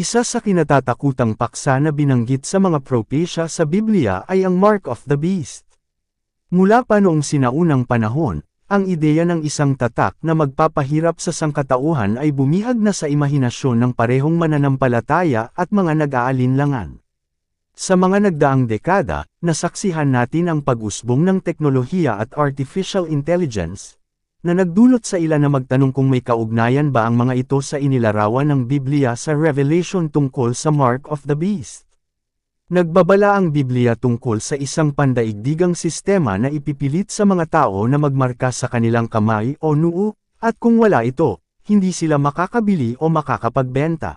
Isa sa kinatatakutang paksa na binanggit sa mga propesya sa Biblia ay ang Mark of the Beast. Mula pa noong sinaunang panahon, ang ideya ng isang tatak na magpapahirap sa sangkatauhan ay bumihag na sa imahinasyon ng parehong mananampalataya at mga nag-aalinlangan. Sa mga nagdaang dekada, nasaksihan natin ang pag-usbong ng teknolohiya at artificial intelligence, na nagdulot sa ilan na magtanong kung may kaugnayan ba ang mga ito sa inilarawan ng Biblia sa Revelation tungkol sa Mark of the Beast. Nagbabala ang Biblia tungkol sa isang pandaigdigang sistema na ipipilit sa mga tao na magmarka sa kanilang kamay o noo, at kung wala ito, hindi sila makakabili o makakapagbenta.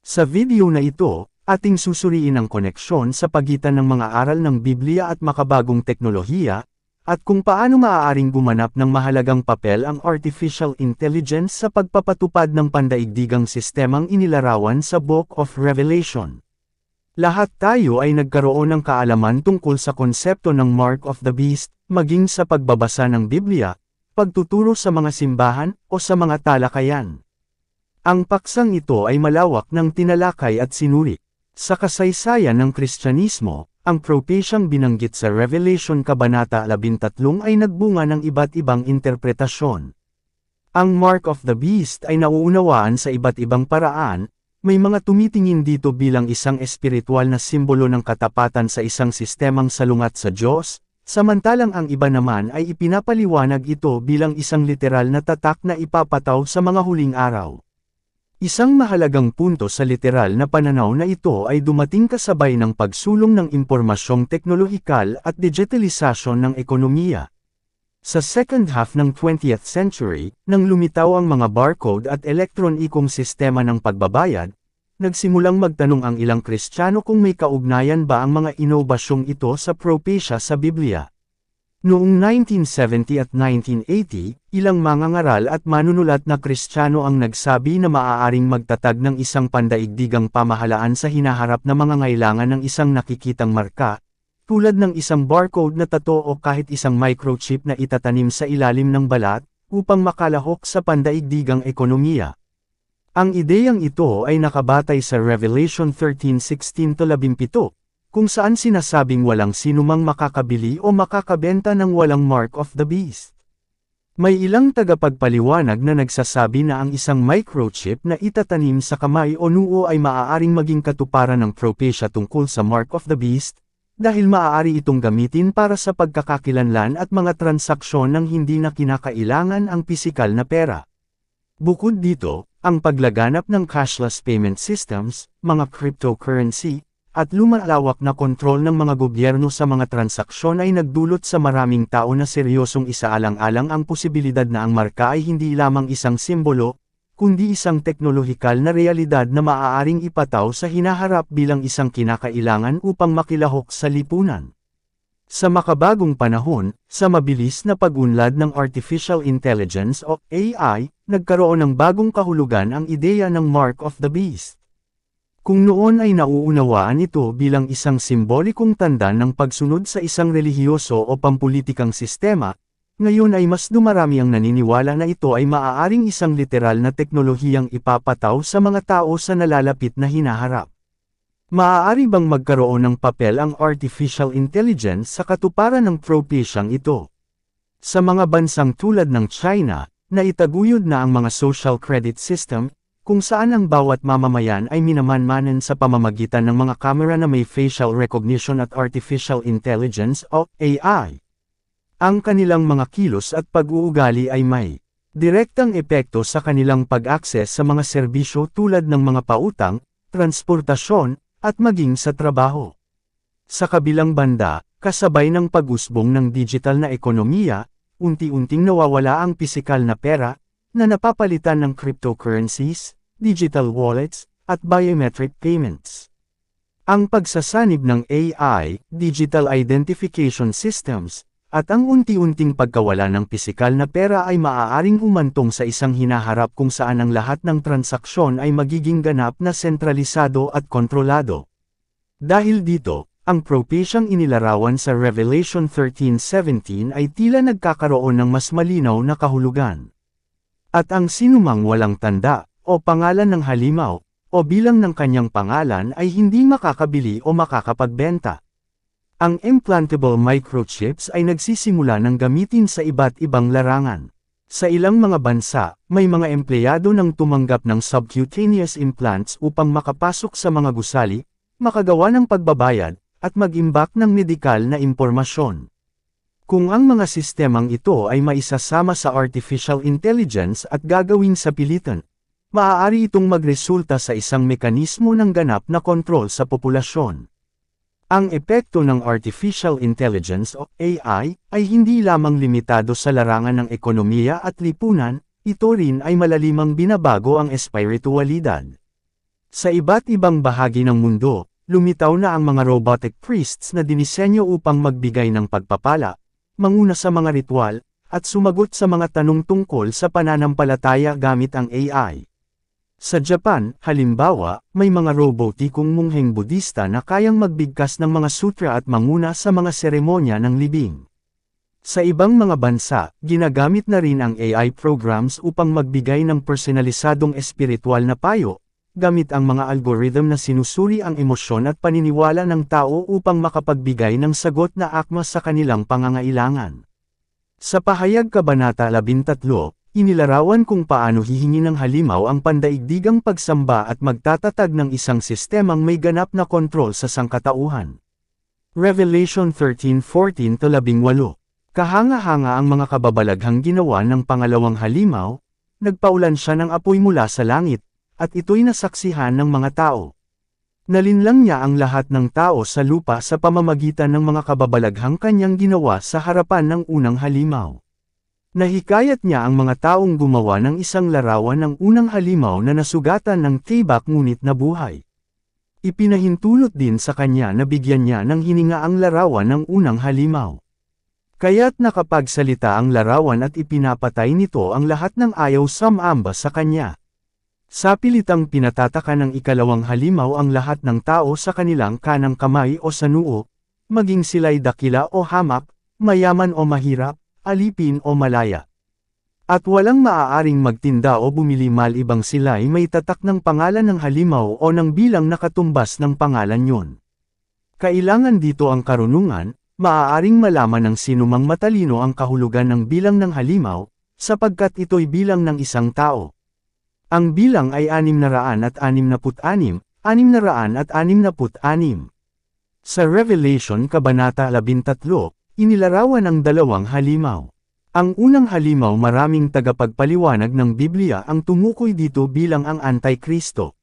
Sa video na ito, ating susuriin ang koneksyon sa pagitan ng mga aral ng Biblia at makabagong teknolohiya, at kung paano maaaring gumanap ng mahalagang papel ang artificial intelligence sa pagpapatupad ng pandaigdigang sistemang inilarawan sa Book of Revelation. Lahat tayo ay nagkaroon ng kaalaman tungkol sa konsepto ng Mark of the Beast, maging sa pagbabasa ng Biblia, pagtuturo sa mga simbahan, o sa mga talakayan. Ang paksang ito ay malawak ng tinalakay at sinuri. Sa kasaysayan ng Kristyanismo, ang propesyang binanggit sa Revelation Kabanata 13 ay nagbunga ng iba't ibang interpretasyon. Ang Mark of the Beast ay nauunawaan sa iba't ibang paraan, may mga tumitingin dito bilang isang espiritual na simbolo ng katapatan sa isang sistemang salungat sa Diyos, samantalang ang iba naman ay ipinapaliwanag ito bilang isang literal na tatak na ipapataw sa mga huling araw. Isang mahalagang punto sa literal na pananaw na ito ay dumating kasabay ng pagsulong ng impormasyong teknolohikal at digitalisasyon ng ekonomiya. Sa second half ng 20th century, nang lumitaw ang mga barcode at elektronikong sistema ng pagbabayad, nagsimulang magtanong ang ilang Kristiyano kung may kaugnayan ba ang mga inobasyong ito sa propesya sa Biblia. Noong 1970 at 1980, ilang mangangaral at manunulat na Kristiyano ang nagsabi na maaaring magtatag ng isang pandaigdigang pamahalaan sa hinaharap na mga ngailangan ng isang nakikitang marka, tulad ng isang barcode na tato o kahit isang microchip na itatanim sa ilalim ng balat, upang makalahok sa pandaigdigang ekonomiya. Ang ideyang ito ay nakabatay sa Revelation 13:16-17, kung saan sinasabing walang sinumang makakabili o makakabenta ng walang mark of the beast. May ilang tagapagpaliwanag na nagsasabi na ang isang microchip na itatanim sa kamay o noo ay maaaring maging katuparan ng propesya tungkol sa mark of the beast, dahil maaari itong gamitin para sa pagkakakilanlan at mga transaksyon ng hindi na kinakailangan ang pisikal na pera. Bukod dito, ang paglaganap ng cashless payment systems, mga cryptocurrency, at lumalawak na kontrol ng mga gobyerno sa mga transaksyon ay nagdulot sa maraming tao na seryosong isaalang-alang ang posibilidad na ang marka ay hindi lamang isang simbolo, kundi isang teknolohikal na realidad na maaaring ipataw sa hinaharap bilang isang kinakailangan upang makilahok sa lipunan. Sa makabagong panahon, sa mabilis na pagunlad ng Artificial Intelligence o AI, nagkaroon ng bagong kahulugan ang ideya ng Mark of the Beast. Kung noon ay nauunawaan ito bilang isang simbolikong tanda ng pagsunod sa isang relihiyoso o pampulitikang sistema, ngayon ay mas dumarami ang naniniwala na ito ay maaaring isang literal na teknolohiyang ipapataw sa mga tao sa nalalapit na hinaharap. Maaari bang magkaroon ng papel ang artificial intelligence sa katuparan ng propesyang ito? Sa mga bansang tulad ng China, naitaguyod na ang mga social credit system, kung saan ang bawat mamamayan ay minamanmanan sa pamamagitan ng mga kamera na may facial recognition at artificial intelligence o AI. Ang kanilang mga kilos at pag-uugali ay may direktang epekto sa kanilang pag-akses sa mga serbisyo tulad ng mga pautang, transportasyon, at maging sa trabaho. Sa kabilang banda, kasabay ng pag-usbong ng digital na ekonomiya, unti-unting nawawala ang pisikal na pera, na napapalitan ng cryptocurrencies, digital wallets, at biometric payments. Ang pagsasanib ng AI, Digital Identification Systems, at ang unti-unting pagkawala ng pisikal na pera ay maaaring humantong sa isang hinaharap kung saan ang lahat ng transaksyon ay magiging ganap na sentralisado at kontrolado. Dahil dito, ang propesyang inilarawan sa Revelation 13:17 ay tila nagkakaroon ng mas malinaw na kahulugan. At ang sinumang walang tanda, o pangalan ng halimaw, o bilang ng kanyang pangalan ay hindi makakabili o makakapagbenta. Ang implantable microchips ay nagsisimula ng gamitin sa iba't ibang larangan. Sa ilang mga bansa, may mga empleyado nang tumanggap ng subcutaneous implants upang makapasok sa mga gusali, makagawa ng pagbabayad, at mag-imbak ng medikal na impormasyon. Kung ang mga sistemang ito ay maisasama sa artificial intelligence at gagawing sa pilitan, maaari itong magresulta sa isang mekanismo ng ganap na kontrol sa populasyon. Ang epekto ng artificial intelligence o AI ay hindi lamang limitado sa larangan ng ekonomiya at lipunan, ito rin ay malalimang binabago ang espiritualidad. Sa iba't ibang bahagi ng mundo, lumitaw na ang mga robotic priests na dinisenyo upang magbigay ng pagpapala, manguna sa mga ritual, at sumagot sa mga tanong tungkol sa pananampalataya gamit ang AI. Sa Japan, halimbawa, may mga robotikong mungheng Budista na kayang magbigkas ng mga sutra at manguna sa mga seremonya ng libing. Sa ibang mga bansa, ginagamit na rin ang AI programs upang magbigay ng personalisadong espiritual na payo, gamit ang mga algorithm na sinusuri ang emosyon at paniniwala ng tao upang makapagbigay ng sagot na akma sa kanilang pangangailangan. Sa pahayag Kabanata 13, Inilarawan kung paano hihingi ng halimaw ang pandaigdigang pagsamba at magtatatag ng isang sistemang may ganap na kontrol sa sangkatauhan. Revelation 13:14-18 Kahanga-hanga ang mga kababalaghang ginawa ng pangalawang halimaw, nagpaulan siya ng apoy mula sa langit, at ito'y nasaksihan ng mga tao. Nalinlang niya ang lahat ng tao sa lupa sa pamamagitan ng mga kababalaghang kanyang ginawa sa harapan ng unang halimaw. Nahikayat niya ang mga taong gumawa ng isang larawan ng unang halimaw na nasugatan ng tibak ngunit nabuhay. Ipinahintulot din sa kanya na bigyan niya ng hininga ang larawan ng unang halimaw. Kaya't nakapagsalita ang larawan at ipinapatay nito ang lahat ng ayaw samamba sa kanya. Sa pilitang pinatataka ng ikalawang halimaw ang lahat ng tao sa kanilang kanang kamay o sa noo, maging sila'y dakila o hamak, mayaman o mahirap, alipin o malaya. At walang maaaring magtinda o bumili malibang sila ay may tatak ng pangalan ng halimaw o ng bilang nakatumbas ng pangalan yon. Kailangan dito ang karunungan, maaaring malaman ng sinumang matalino ang kahulugan ng bilang ng halimaw, sapagkat ito'y bilang ng isang tao. Ang bilang ay 666, 666 at 666. Sa Revelation Kabanata 13, Inilarawan ang dalawang halimaw. Ang unang halimaw maraming tagapagpaliwanag ng Biblia ang tumukoy dito bilang ang Antikristo.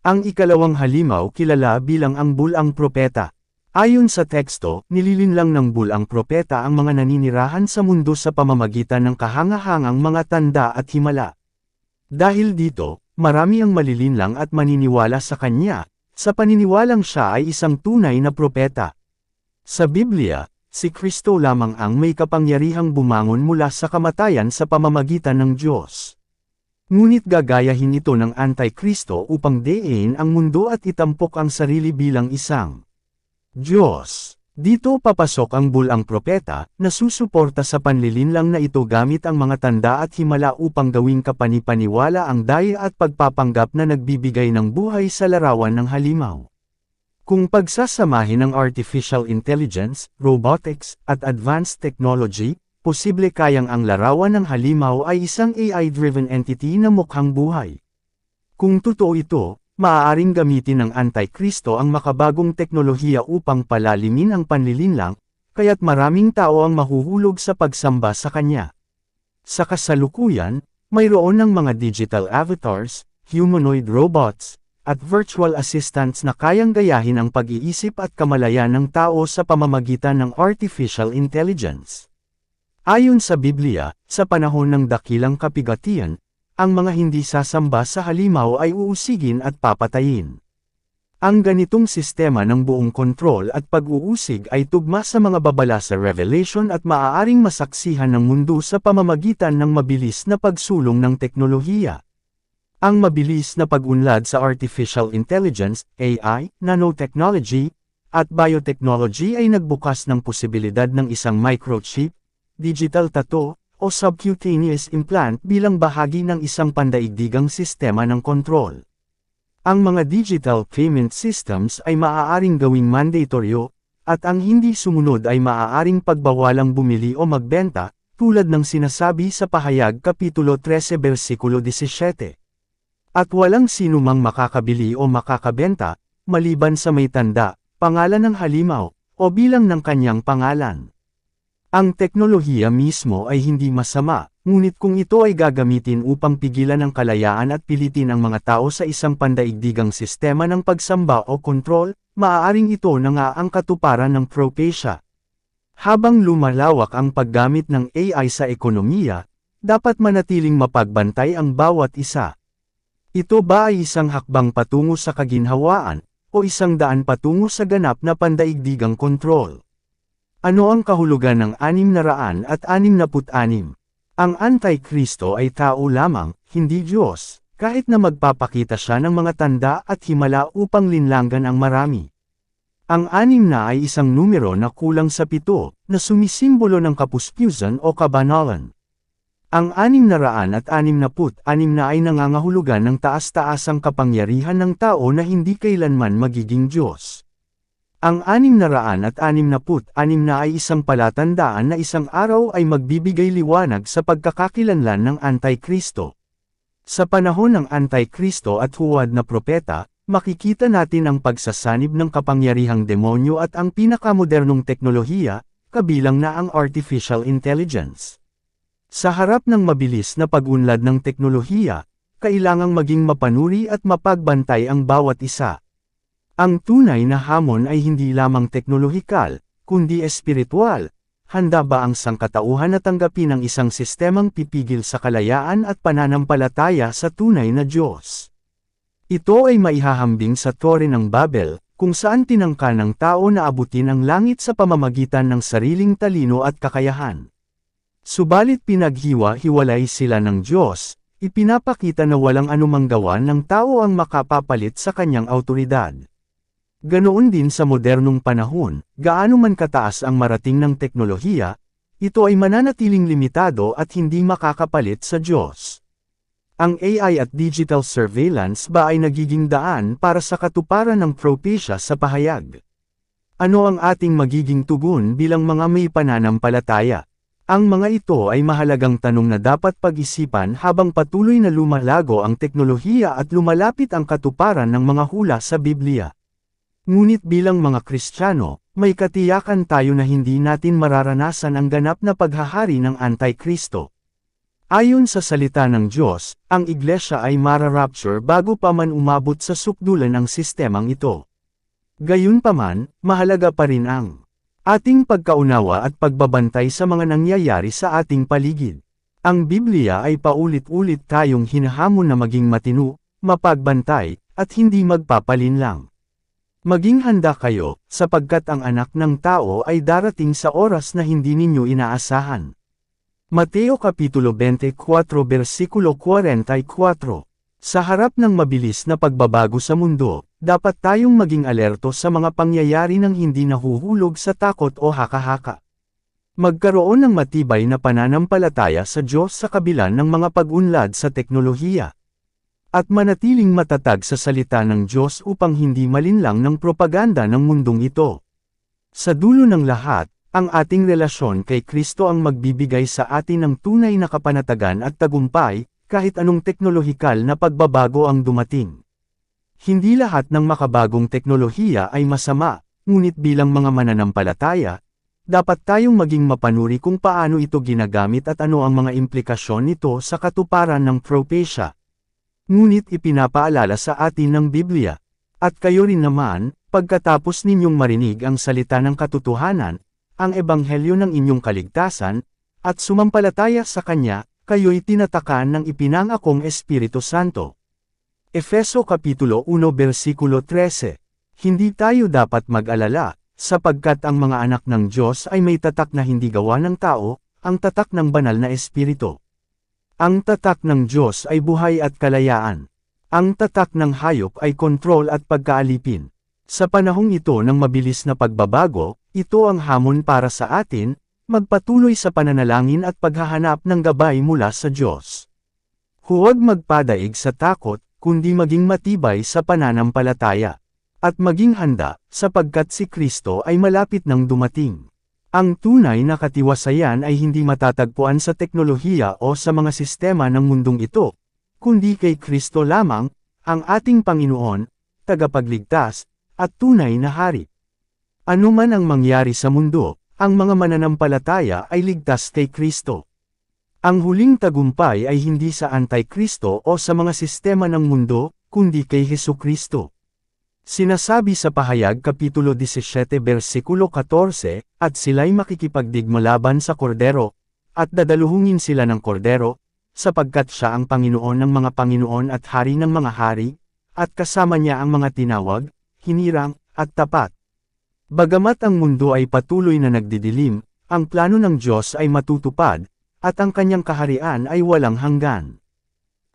Ang ikalawang halimaw kilala bilang ang bulang propeta. Ayon sa teksto, nililinlang ng bulang propeta ang mga naninirahan sa mundo sa pamamagitan ng kahangahangang mga tanda at himala. Dahil dito, marami ang malilinlang at maniniwala sa kanya, sa paniniwalang siya ay isang tunay na propeta. Sa Biblia, si Kristo lamang ang may kapangyarihang bumangon mula sa kamatayan sa pamamagitan ng Diyos. Ngunit gagayahin ito ng Antikristo upang dein ang mundo at itampok ang sarili bilang isang Diyos. Dito papasok ang bulang propeta, na susuporta sa panlilinlang na ito gamit ang mga tanda at himala upang gawing kapanipaniwala ang daya at pagpapanggap na nagbibigay ng buhay sa larawan ng halimaw. Kung pagsasamahin ng artificial intelligence, robotics, at advanced technology, posible kayang ang larawan ng halimaw ay isang AI-driven entity na mukhang buhay. Kung totoo ito, maaaring gamitin ng Antikristo ang makabagong teknolohiya upang palalimin ang panlilinlang, kaya't maraming tao ang mahuhulog sa pagsamba sa kanya. Sa kasalukuyan, mayroon ng mga digital avatars, humanoid robots, at virtual assistants na kayang gayahin ang pag-iisip at kamalayan ng tao sa pamamagitan ng artificial intelligence. Ayon sa Biblia, sa panahon ng dakilang kapigatian, ang mga hindi sasamba sa halimaw ay uusigin at papatayin. Ang ganitong sistema ng buong kontrol at pag-uusig ay tugma sa mga babala sa Revelation at maaaring masaksihan ng mundo sa pamamagitan ng mabilis na pagsulong ng teknolohiya. Ang mabilis na pag-unlad sa artificial intelligence, AI, nanotechnology, at biotechnology ay nagbukas ng posibilidad ng isang microchip, digital tattoo, o subcutaneous implant bilang bahagi ng isang pandaigdigang sistema ng kontrol. Ang mga digital payment systems ay maaaring gawing mandatoryo, at ang hindi sumunod ay maaaring pagbawalang bumili o magbenta, tulad ng sinasabi sa pahayag Kapitulo 13 versikulo 17. At walang sino mang makakabili o makakabenta, maliban sa may tanda, pangalan ng halimaw, o bilang ng kanyang pangalan. Ang teknolohiya mismo ay hindi masama, ngunit kung ito ay gagamitin upang pigilan ang kalayaan at pilitin ang mga tao sa isang pandaigdigang sistema ng pagsamba o kontrol, maaaring ito na nga ang katuparan ng propecia. Habang lumalawak ang paggamit ng AI sa ekonomiya, dapat manatiling mapagbantay ang bawat isa. Ito ba ay isang hakbang patungo sa kaginhawaan, o isang daan patungo sa ganap na pandaigdigang kontrol? Ano ang kahulugan ng 666? Ang Antikristo ay tao lamang, hindi Diyos, kahit na magpapakita siya ng mga tanda at himala upang linlangan ang marami. Ang anim na ay isang numero na kulang sa pito, na sumisimbolo ng kapuspyusan o kabanalan. Ang anim na raan at anim na put anim na ay nangangahulugan ng taas-taasang kapangyarihan ng tao na hindi kailanman magiging Diyos. Ang anim na raan at anim na put anim na ay isang palatandaan na isang araw ay magbibigay liwanag sa pagkakakilanlan ng Antikristo. Sa panahon ng Antikristo at huwad na propeta, makikita natin ang pagsasanib ng kapangyarihang demonyo at ang pinakamodernong teknolohiya, kabilang na ang artificial intelligence. Sa harap ng mabilis na pag-unlad ng teknolohiya, kailangang maging mapanuri at mapagbantay ang bawat isa. Ang tunay na hamon ay hindi lamang teknolohikal, kundi espiritual. Handa ba ang sangkatauhan na tanggapin ang isang sistemang pipigil sa kalayaan at pananampalataya sa tunay na Diyos? Ito ay maihahambing sa Tore ng Babel, kung saan tinangka ng tao na abutin ang langit sa pamamagitan ng sariling talino at kakayahan. Subalit pinaghiwa-hiwalay sila ng Diyos, ipinapakita na walang anumang gawa ng tao ang makapapalit sa kanyang autoridad. Ganoon din sa modernong panahon, gaano man kataas ang marating ng teknolohiya, ito ay mananatiling limitado at hindi makakapalit sa Diyos. Ang AI at digital surveillance ba ay nagiging daan para sa katuparan ng propecia sa pahayag? Ano ang ating magiging tugon bilang mga may pananampalataya? Ang mga ito ay mahalagang tanong na dapat pag-isipan habang patuloy na lumalago ang teknolohiya at lumalapit ang katuparan ng mga hula sa Biblia. Ngunit bilang mga Kristiyano, may katiyakan tayo na hindi natin mararanasan ang ganap na paghahari ng Antikristo. Ayon sa salita ng Diyos, ang iglesia ay mara-rapture bago pa man umabot sa sukdulan ng sistemang ito. Gayunpaman, mahalaga pa rin ang ating pagkaunawa at pagbabantay sa mga nangyayari sa ating paligid. Ang Biblia ay paulit-ulit tayong hinahamon na maging matino, mapagbantay, at hindi magpapalinlang. Maging handa kayo, sapagkat ang anak ng tao ay darating sa oras na hindi ninyo inaasahan. Mateo Kapitulo 24 Versikulo 44 Sa harap ng mabilis na pagbabago sa mundo, dapat tayong maging alerto sa mga pangyayari ng hindi nahuhulog sa takot o haka-haka. Magkaroon ng matibay na pananampalataya sa Diyos sa kabila ng mga pag-unlad sa teknolohiya at manatiling matatag sa salita ng Diyos upang hindi malinlang ng propaganda ng mundong ito. Sa dulo ng lahat, ang ating relasyon kay Kristo ang magbibigay sa atin ng tunay na kapanatagan at tagumpay, kahit anong teknolohikal na pagbabago ang dumating. Hindi lahat ng makabagong teknolohiya ay masama, ngunit bilang mga mananampalataya, dapat tayong maging mapanuri kung paano ito ginagamit at ano ang mga implikasyon nito sa katuparan ng propecia. Ngunit ipinapaalala sa atin ng Biblia. At kayo rin naman, pagkatapos ninyong marinig ang salita ng katotohanan, ang ebanghelyo ng inyong kaligtasan, at sumampalataya sa Kanya, kayo'y tinatakan ng ipinangakong Espiritu Santo. Efeso Kapitulo 1 Versikulo 13 Hindi tayo dapat mag-alala, sapagkat ang mga anak ng Diyos ay may tatak na hindi gawa ng tao, ang tatak ng banal na Espiritu. Ang tatak ng Diyos ay buhay at kalayaan. Ang tatak ng hayop ay kontrol at pagkaalipin. Sa panahong ito ng mabilis na pagbabago, ito ang hamon para sa atin, magpatuloy sa pananalangin at paghahanap ng gabay mula sa Diyos. Huwag magpadaig sa takot, kundi maging matibay sa pananampalataya. At maging handa, sapagkat si Kristo ay malapit nang dumating. Ang tunay na katiwasayan ay hindi matatagpuan sa teknolohiya o sa mga sistema ng mundong ito, kundi kay Kristo lamang, ang ating Panginoon, tagapagligtas, at tunay na hari. Ano man ang mangyari sa mundo, ang mga mananampalataya ay ligtas kay Kristo. Ang huling tagumpay ay hindi sa Antikristo o sa mga sistema ng mundo, kundi kay Heso Kristo. Sinasabi sa pahayag Kapitulo 17 versikulo 14, at sila'y makikipagdigma laban sa kordero, at dadaluhungin sila ng kordero, sapagkat siya ang Panginoon ng mga Panginoon at Hari ng mga Hari, at kasama niya ang mga tinawag, hinirang, at tapat. Bagamat ang mundo ay patuloy na nagdidilim, ang plano ng Diyos ay matutupad, at ang kanyang kaharian ay walang hanggan.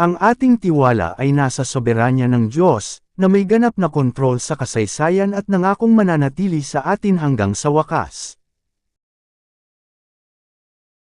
Ang ating tiwala ay nasa soberanya ng Diyos, na may ganap na kontrol sa kasaysayan at nangakong mananatili sa atin hanggang sa wakas.